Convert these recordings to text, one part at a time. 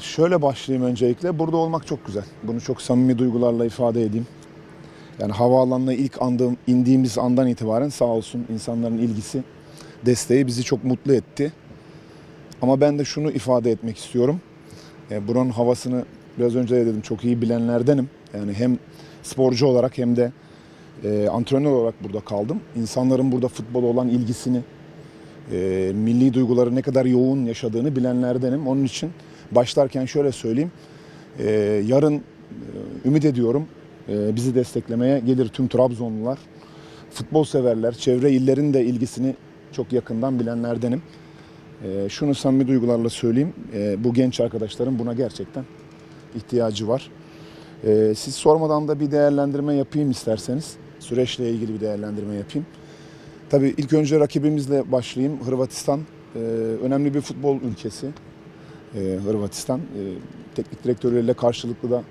Şöyle başlayayım öncelikle. Burada olmak çok güzel. Bunu çok samimi duygularla ifade edeyim. Yani havaalanına ilk andığım, indiğimiz andan itibaren sağ olsun insanların ilgisi, desteği bizi çok mutlu etti. Ama ben de şunu ifade etmek istiyorum. E, buranın havasını biraz önce de dedim çok iyi bilenlerdenim. Yani hem sporcu olarak hem de e, antrenör olarak burada kaldım. İnsanların burada futbola olan ilgisini, e, milli duyguları ne kadar yoğun yaşadığını bilenlerdenim. Onun için başlarken şöyle söyleyeyim. E, yarın e, ümit ediyorum e, bizi desteklemeye gelir tüm Trabzonlular. Futbol severler, çevre illerin de ilgisini çok yakından bilenlerdenim. E, şunu samimi duygularla söyleyeyim. E, bu genç arkadaşların buna gerçekten ihtiyacı var. E, siz sormadan da bir değerlendirme yapayım isterseniz. Süreçle ilgili bir değerlendirme yapayım. Tabii ilk önce rakibimizle başlayayım. Hırvatistan e, önemli bir futbol ülkesi. E, Hırvatistan. E, teknik direktörleriyle karşılıklı da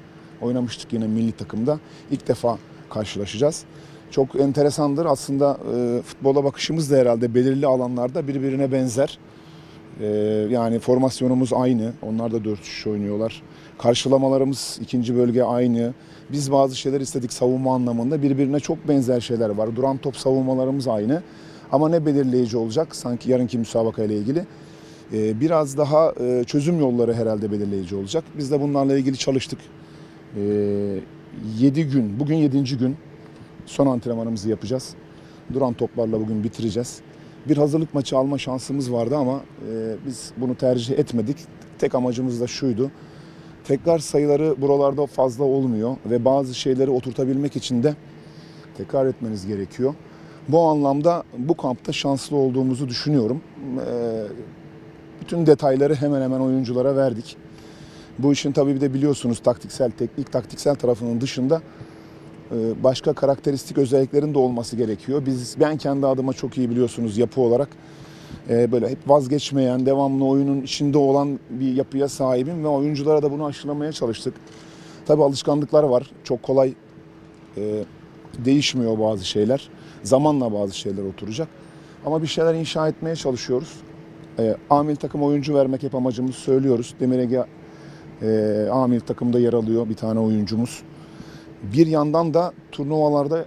oynamıştık yine milli takımda. İlk defa karşılaşacağız. Çok enteresandır. Aslında e, futbola bakışımız da herhalde belirli alanlarda birbirine benzer. E, yani formasyonumuz aynı. Onlar da 4-3 oynuyorlar. Karşılamalarımız ikinci bölge aynı. Biz bazı şeyler istedik savunma anlamında. Birbirine çok benzer şeyler var. Duran top savunmalarımız aynı. Ama ne belirleyici olacak sanki yarınki müsabaka ilgili? Ee, biraz daha e, çözüm yolları herhalde belirleyici olacak. Biz de bunlarla ilgili çalıştık. 7 gün, bugün 7. gün son antrenmanımızı yapacağız. Duran toplarla bugün bitireceğiz. Bir hazırlık maçı alma şansımız vardı ama e, biz bunu tercih etmedik. Tek amacımız da şuydu. Tekrar sayıları buralarda fazla olmuyor ve bazı şeyleri oturtabilmek için de tekrar etmeniz gerekiyor. Bu anlamda bu kampta şanslı olduğumuzu düşünüyorum. Ee, bütün detayları hemen hemen oyunculara verdik. Bu işin tabii bir de biliyorsunuz taktiksel, teknik taktiksel tarafının dışında e, başka karakteristik özelliklerin de olması gerekiyor. Biz ben kendi adıma çok iyi biliyorsunuz yapı olarak e, böyle hep vazgeçmeyen, devamlı oyunun içinde olan bir yapıya sahibim ve oyunculara da bunu aşılamaya çalıştık. Tabii alışkanlıklar var. Çok kolay e, değişmiyor bazı şeyler. Zamanla bazı şeyler oturacak. Ama bir şeyler inşa etmeye çalışıyoruz. E, amil takım oyuncu vermek hep amacımız söylüyoruz. Demir Ege e, amil takımda yer alıyor bir tane oyuncumuz. Bir yandan da turnuvalarda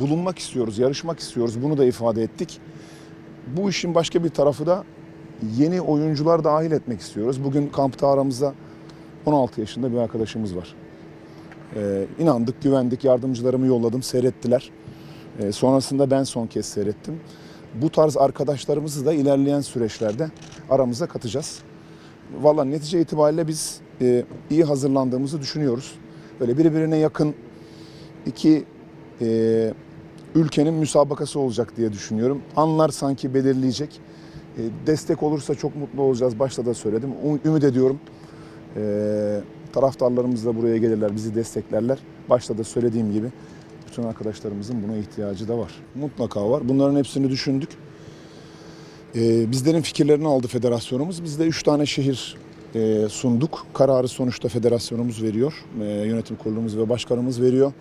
bulunmak istiyoruz, yarışmak istiyoruz. Bunu da ifade ettik. Bu işin başka bir tarafı da yeni oyuncular dahil etmek istiyoruz. Bugün kampta aramızda 16 yaşında bir arkadaşımız var. Ee, inandık, güvendik, yardımcılarımı yolladım, seyrettiler. Ee, sonrasında ben son kez seyrettim. Bu tarz arkadaşlarımızı da ilerleyen süreçlerde aramıza katacağız. Valla netice itibariyle biz e, iyi hazırlandığımızı düşünüyoruz. Böyle birbirine yakın iki e, ülkenin müsabakası olacak diye düşünüyorum. Anlar sanki belirleyecek. E, destek olursa çok mutlu olacağız. Başta da söyledim. Um- Ümit ediyorum. E, taraftarlarımız da buraya gelirler, bizi desteklerler. Başta da söylediğim gibi bütün arkadaşlarımızın buna ihtiyacı da var. Mutlaka var. Bunların hepsini düşündük. E, bizlerin fikirlerini aldı federasyonumuz. Biz de üç tane şehir e, sunduk. Kararı sonuçta federasyonumuz veriyor. E, yönetim kurulumuz ve başkanımız veriyor.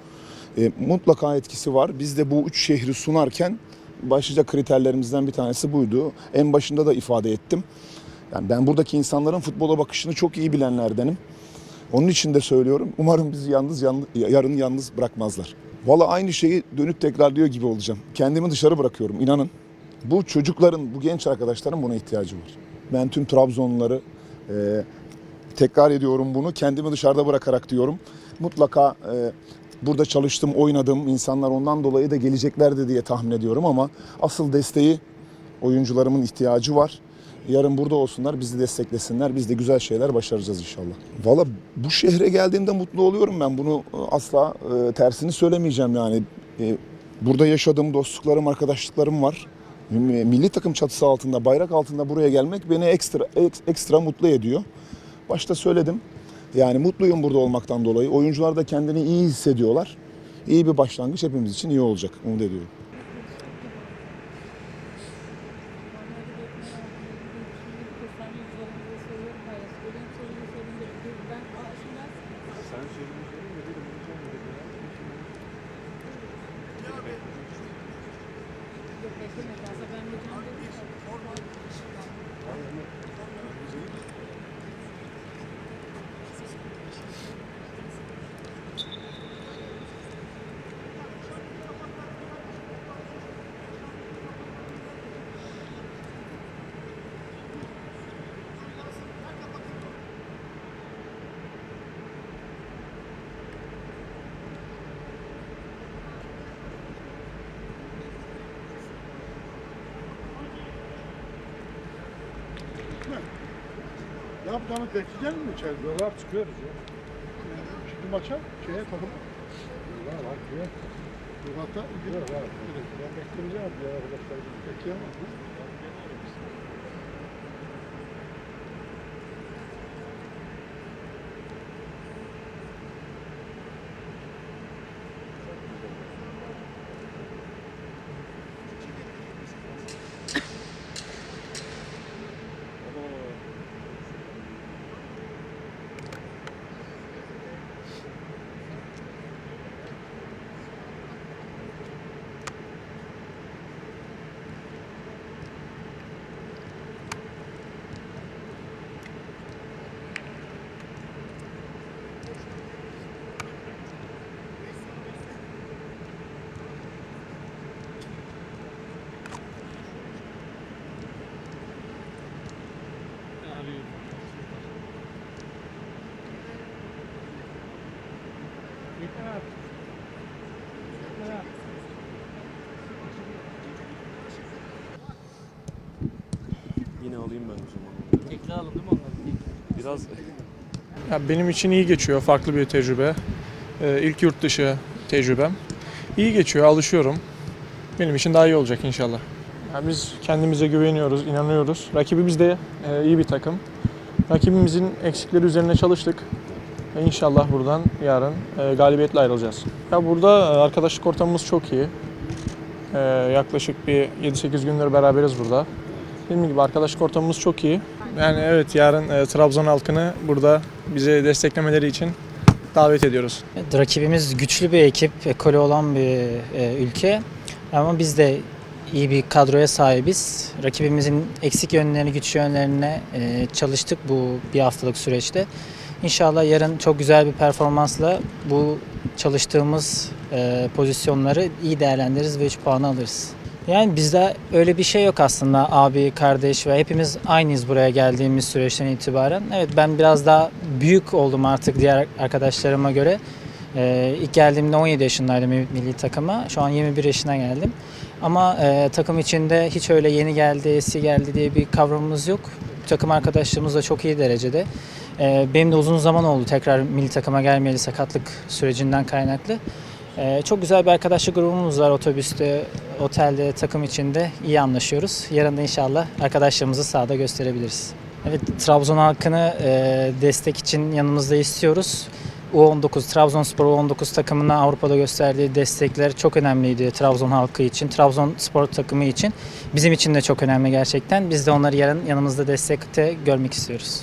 E, mutlaka etkisi var. Biz de bu üç şehri sunarken başlıca kriterlerimizden bir tanesi buydu. En başında da ifade ettim. Yani ben buradaki insanların futbola bakışını çok iyi bilenlerdenim. Onun için de söylüyorum. Umarım bizi yalnız, yalnız yarın yalnız bırakmazlar. Valla aynı şeyi dönüp tekrarlıyor gibi olacağım. Kendimi dışarı bırakıyorum inanın. Bu çocukların, bu genç arkadaşların buna ihtiyacı var. Ben tüm Trabzonluları e, tekrar ediyorum bunu. Kendimi dışarıda bırakarak diyorum. Mutlaka e, burada çalıştım, oynadım. İnsanlar ondan dolayı da geleceklerdi diye tahmin ediyorum ama asıl desteği oyuncularımın ihtiyacı var. Yarın burada olsunlar, bizi desteklesinler. Biz de güzel şeyler başaracağız inşallah. Valla bu şehre geldiğimde mutlu oluyorum ben. Bunu e, asla e, tersini söylemeyeceğim yani. E, burada yaşadığım dostluklarım, arkadaşlıklarım var. Milli takım çatısı altında, bayrak altında buraya gelmek beni ekstra ek- ekstra mutlu ediyor. Başta söyledim. Yani mutluyum burada olmaktan dolayı. Oyuncular da kendini iyi hissediyorlar. İyi bir başlangıç hepimiz için iyi olacak. Umut ediyorum. beklemedi. Ben mükemmel Ne yapacağını bekleyecek mi içeride? Yok abi çıkıyoruz ya. Şimdi maça şeye takım. Var var diyor. Yok hatta. Yok abi. Ben bekleyeceğim diye arkadaşlar. Bekleyemem. Alayım ben o zaman. Ekle alın değil mi onları? Biraz Ya benim için iyi geçiyor. Farklı bir tecrübe. Ee, ilk yurt dışı tecrübem. İyi geçiyor, alışıyorum. Benim için daha iyi olacak inşallah. Ya biz kendimize güveniyoruz, inanıyoruz. Rakibimiz de e, iyi bir takım. Rakibimizin eksikleri üzerine çalıştık. Ve inşallah buradan yarın e, galibiyetle ayrılacağız. Ya burada e, arkadaşlık ortamımız çok iyi. E, yaklaşık bir 7-8 gündür beraberiz burada. Dediğim gibi arkadaşlık ortamımız çok iyi. Yani evet yarın e, Trabzon halkını burada bize desteklemeleri için davet ediyoruz. Rakibimiz güçlü bir ekip, ekolü olan bir e, ülke. Ama biz de iyi bir kadroya sahibiz. Rakibimizin eksik yönlerini, güç yönlerine e, çalıştık bu bir haftalık süreçte. İnşallah yarın çok güzel bir performansla bu çalıştığımız e, pozisyonları iyi değerlendiririz ve 3 puanı alırız. Yani bizde öyle bir şey yok aslında abi, kardeş ve hepimiz aynıyız buraya geldiğimiz süreçten itibaren. Evet ben biraz daha büyük oldum artık diğer arkadaşlarıma göre. Ee, ilk geldiğimde 17 yaşındaydım milli takıma. Şu an 21 yaşına geldim. Ama e, takım içinde hiç öyle yeni geldi, eski geldi diye bir kavramımız yok. Takım arkadaşlığımız da çok iyi derecede. Ee, benim de uzun zaman oldu tekrar milli takıma gelmeyeli sakatlık sürecinden kaynaklı. Ee, çok güzel bir arkadaşlık grubumuz var otobüste, otelde, takım içinde iyi anlaşıyoruz. Yarın da inşallah arkadaşlarımızı sahada gösterebiliriz. Evet, Trabzon halkını e, destek için yanımızda istiyoruz. U19, Trabzonspor U19 takımına Avrupa'da gösterdiği destekler çok önemliydi Trabzon halkı için, Trabzon spor takımı için. Bizim için de çok önemli gerçekten. Biz de onları yarın yanımızda destekte görmek istiyoruz.